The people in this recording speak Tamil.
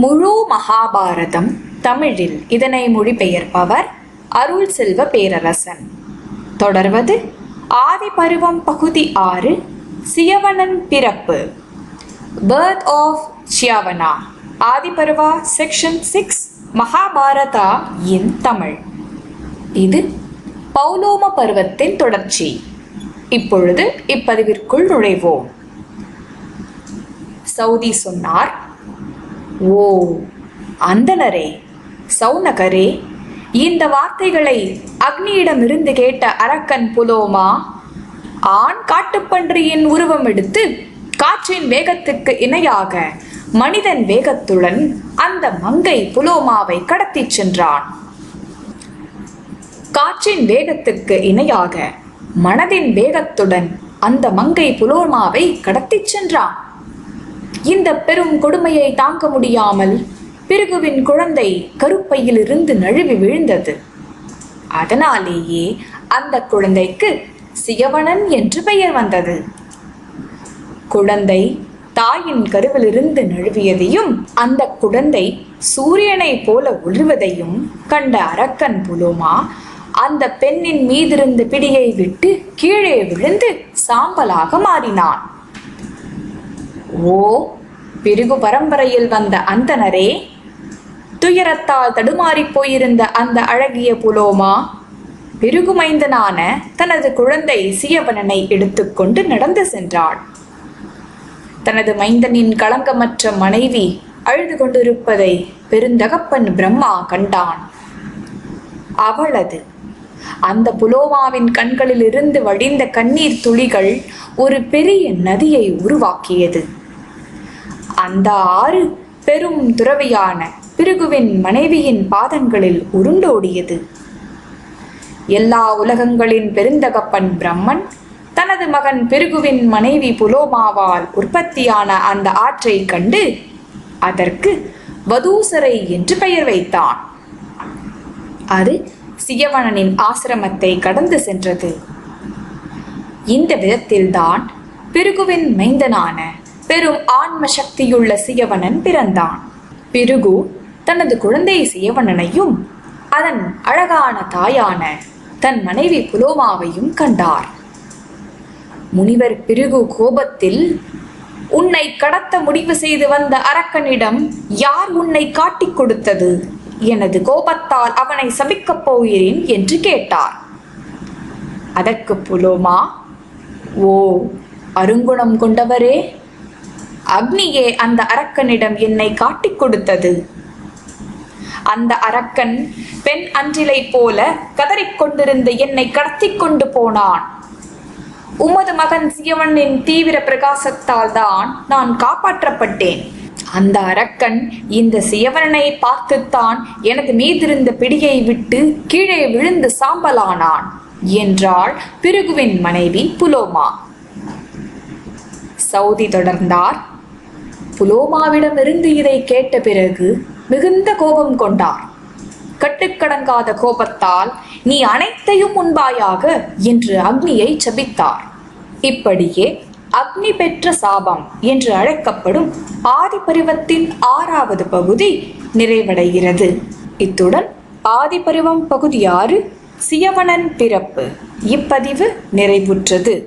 முழு மகாபாரதம் தமிழில் இதனை மொழிபெயர்ப்பவர் அருள் செல்வ பேரரசன். தொடர்வது ஆதிபருவம் பகுதி ஆறு சியவனன் பிறப்பு. Birth of Chyavana Adiparva section six Mahabharata in Tamil. இது பௌலோம பருவத்தின் தொடர்ச்சி. இப்பொழுது இப்பதிவிற்குள் நுழைவோம். சவுதி சொன்னார் ஓ அந்தனரே சௌனகரே இந்த வார்த்தைகளை அக்னியிடமிருந்து கேட்ட அரக்கன் புலோமா? ஆண் காட்டுப்பன்றியின் உருவம் எடுத்து காற்றின் வேகத்துக்கு இணையாக மனிதன் வேகத்துடன் அந்த மங்கை புலோமாவை கடத்திச் சென்றான். காற்றின் வேகத்துக்கு இணையாக மனதின் வேகத்துடன் அந்த மங்கை புலோமாவை கடத்திச் சென்றான். இந்த பெரும் கொடுமையை தாங்க முடியாமல் பிருகுவின் குழந்தை கருப்பையிலிருந்து நழுவி விழுந்தது. அதனாலேயே அந்த குழந்தைக்கு சியவனன் என்று பெயர் வந்தது. குழந்தை தாயின் கருவிலிருந்து நழுவியதையும் அந்த குழந்தை சூரியனைப் போல ஒளிர்வதையும் கண்ட அரக்கன் புலோமா அந்த பெண்ணின் மீதிருந்த பிடியை விட்டு கீழே விழுந்து சாம்பலாக மாறினான். ஓ பிருகு பரம்பரையில் வந்த அந்தனரே துயரத்தால் தடுமாறிப் போயிருந்த அந்த அழகிய புலோமா பிருகுமைந்தனான தனது குழந்தை சியவனனை எடுத்துக்கொண்டு நடந்து சென்றாள். தனது மைந்தனின் களங்கமற்ற மனைவி அழுது கொண்டிருப்பதை பெருந்தகப்பன் பிரம்மா கண்டான். அவளது அந்த புலோமாவின் கண்களிலிருந்து வடிந்த கண்ணீர் துளிகள் ஒரு பெரிய நதியை உருவாக்கியது. அந்த ஆறு பெரும் துறவியான பிருகுவின் மனைவியின் பாதங்களில் உருண்டோடியது. எல்லா உலகங்களின் பெருந்தகப்பன் பிரம்மன் தனது மகன் பிருகுவின் மனைவி புலோமாவால் உற்பத்தியான அந்த ஆற்றைக் கண்டு அதற்கு வதூசரை என்று பெயர் வைத்தான். அது சியவனனின் ஆசிரமத்தை கடந்து சென்றது. இந்த விதத்தில்தான் பிருகுவின் மைந்தனான பெரும் ஆன்ம சக்தியுள்ள சியவனன் பிறந்தான். பிருகு தனது குழந்தை சியவனனையும் அதன் அழகான தாயான தன் மனைவி புலோமாவையும் கண்டார். முனிவர் பிருகு கோபத்தில் உன்னை கடத்த முடிவு செய்து வந்த அரக்கனிடம் யார் உன்னை காட்டிக் கொடுத்தது? எனது கோபத்தால் அவனை சபிக்கப் போகிறேன் என்று கேட்டார். அதற்கு புலோமா ஓ அருங்குணம் கொண்டவரே அக்னியே அந்த அரக்கனிடம் என்னை காட்டிக் கொடுத்தது. அந்த அரக்கன் பெண் அன்றிலை போல கதறிக்கொண்டிருந்த என்னை கடத்திக் கொண்டு போனான். உமது மகன் சியவனின் தீவிர பிரகாசத்தால் தான் நான் காப்பாற்றப்பட்டேன். அந்த அரக்கன் இந்த சியவரனை பார்த்துத்தான் எனது மீதிருந்த பிடியை விட்டு கீழே விழுந்து சாம்பலானான் என்றாள் பிருகுவின் மனைவி புலோமா. சவுதி தொடர்ந்தார். புலோமாவிடமிருந்து இதை கேட்ட பிறகு மிகுந்த கோபம் கொண்டார். கட்டுக்கடங்காத கோபத்தால் நீ அனைத்தையும் உண்பாயாக என்று அக்னியை சபித்தார். இப்படியே அக்னி பெற்ற சாபம் என்று அழைக்கப்படும் ஆதிபருவத்தின் ஆறாவது பகுதி நிறைவடைகிறது. இத்துடன் ஆதிபருவம் பகுதி ஆறு சியவனன் பிறப்பு இப்பதிவு நிறைவுற்றது.